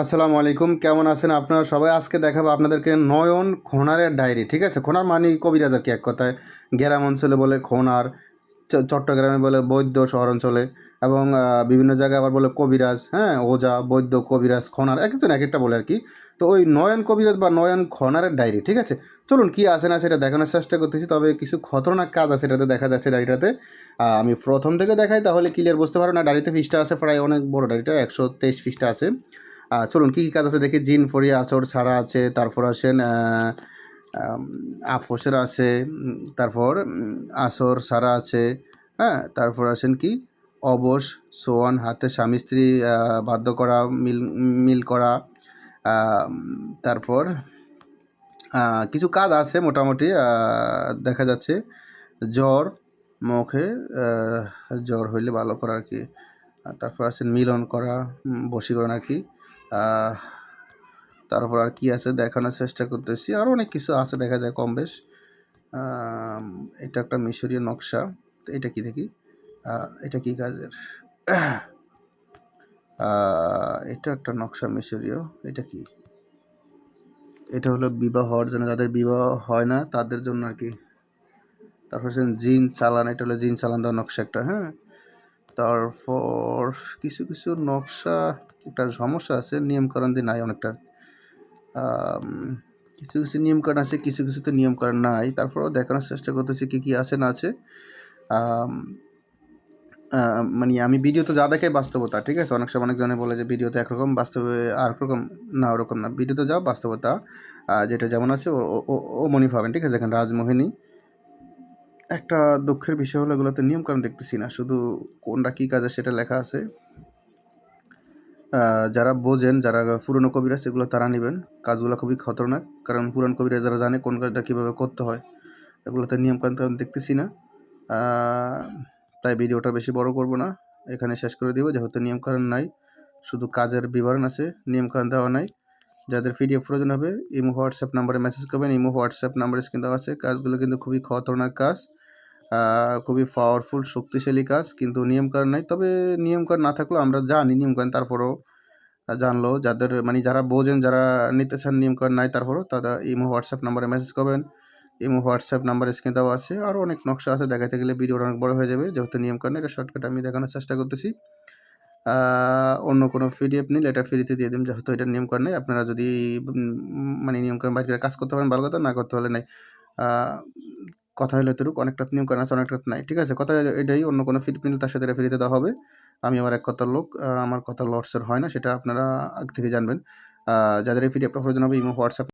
আসসালামু আলাইকুম, কেমন আছেন আপনারা সবাই? আজকে দেখাবো আপনাদেরকে নয়ন খোনারের ডায়েরি, ঠিক আছে? খোনার মানে কবিরাজ কি এক কথায়? গ্রাম অঞ্চলে বলে খোনার চট্টগ্রামে বলে বৈদ্য শহর অঞ্চলে এবং বিভিন্ন জায়গায় আবার বলে কবিরাজ হ্যাঁ? ওজা, বৈদ্য, কবিরাজ, খোনার, এক একজন এক একটা বলে আর কি। তো ওই নয়ন কবিরাজ বা নয়ন খনারের ডায়েরি, ঠিক আছে? চলুন কী আছে না সেটা দেখানোর চেষ্টা করতেছি, তবে কিছু খতরনাক কাজ আছে এটাতে, দেখা যাচ্ছে ডায়েরিটাতে। আমি প্রথম থেকে দেখাই, তাহলে ক্লিয়ার বুঝতে পারো না, ডায়েরিতে ফিসটা আছে, প্রায় অনেক বড় ডায়েরিটা, একশো তেইশ ফিসটা আছে। চলুন, কী কী কাজ আছে? দেখি, জিন ফরিয়া আচর, ছাড়া আছে, তারপর আসেন আফসের আছে তারপর আসর সারা আছে হ্যাঁ তারপর আসেন কি? অবশ, সোয়ান, হাতে স্বামী, স্ত্রী বাধ্য করা, মিল মিল করা তারপর কিছু কাজ আছে মোটামুটি দেখা যাচ্ছে, জ্বর, মুখে জ্বর হইলে ভালো করা আর কি তারপর আছে মিলন করা বশীকরণ আর কি তারপর আর কি আছে দেখানোর চেষ্টা করতেছি। আরও অনেক কিছু আছে দেখা যায় কম বেশ। এটা একটা মিশরীয় নকশা। তো এটা কি দেখি? এটা কি কাজের? এটা একটা নকশা মিশরীয়। এটা কি? এটা হলো বিবাহ হওয়ার জন্য। যাদের বিবাহ হয় না, তাদের জন্য আর কি। তারপর জিন চালান। এটা হলো জিন চালান দেওয়া নকশা একটা হ্যাঁ। তারপর কিছু কিছু নকশা একটা সমস্যা আছে, নিয়মকানুন দিয়ে নাই অনেকটা। কিছু কিছু নিয়মকানুন আছে, কিছু কিছুতে নিয়মকানুন নাই। তারপরেও দেখানোর চেষ্টা করতেছি কী কী আছে, না আছে। মানে আমি ভিডিওতে যা দেখাই বাস্তবতা, ঠিক আছে? অনেক সময় অনেকজনে বলে যে ভিডিওতে একরকম, বাস্তবে আর রকম না ওরকম না। ভিডিওতে যাও, বাস্তবতা যেটা যেমন আছে, ও মনি পাবেন, ঠিক আছে? দেখেন রাজমোহিনী। একটা দুঃখের বিষয় হলো, এগুলোতে নিয়মকানুন দেখতেছি না। শুধু কোনটা কী কাজে সেটা লেখা আছে। যারা বোঝেন, যারা পুরনো কবিরা, সেগুলো তারা নেবেন। কাজগুলো খুবই খতরনাক, কারণ পুরান কবিরা যারা জানে কোন কাজটা কীভাবে করতে হয়, এগুলোতে নিয়মকানুন তেমন দেখতেছি না। তাই ভিডিওটা বেশি বড় করব না। এখানে শেষ করে দিব, যেহেতু নিয়মকানুন নাই, শুধু কাজের বিবরণ আছে, নিয়মকানুন দেওয়া নাই। যাদের পিডিএফ প্রয়োজন হবে, ইমো, হোয়াটসঅ্যাপ নাম্বারে মেসেজ করবেন, ইমো, হোয়াটসঅ্যাপ নাম্বারে দেওয়া আছে। কাজগুলো কিন্তু খুবই খতরনাক কাজ। খুবই পাওয়ারফুল শক্তিশালী কাজ, কিন্তু নিয়মকানুন নাই। তবে নিয়মকানুন না থাকলেও আমরা জানি নিয়মকানুন, তারপরেও জানলো। যাদের মানে যারা বোঝেন, যারা নিতে চান নিয়মকানুন নাই, তারপরেও তারা ইমো হোয়াটসঅ্যাপ নাম্বারে মেসেজ করবেন। ইমো হোয়াটসঅ্যাপ নাম্বার স্ক্রিন দেওয়া আছে। আরও অনেক নকশা আছে দেখাতে গেলে ভিডিওটা অনেক বড় হয়ে যাবে। যেহেতু নিয়মকানুন, এটা শর্টকাট আমি দেখানোর চেষ্টা করতেছি। অন্য কোনো পিডিএফ নিলে এটা ফ্রিতে দিয়ে দিন যেহেতু এটা নিয়মকানুন নেই, আপনারা যদি মানে নিয়মকানুন বাইরে কাজ করতে পারেন, ভালো কথা, না করতে হলে নাই। কথা হলো এতটুকু, অনেকটা নিয়মকানুন আছে, অনেকটা নাই, ঠিক আছে? কথা এটাই, অন্য কোনো ফিট নিলে তার সাথে এটা ফ্রিতে দেওয়া হবে। আমি আমার এক কথার লোক আমার কথা লর্ডসের হয় না, সেটা আপনারা আগ থেকে জানবেন। যাদের এই আপনার প্রয়োজন হবে, ইমো, হোয়াটসঅ্যাপ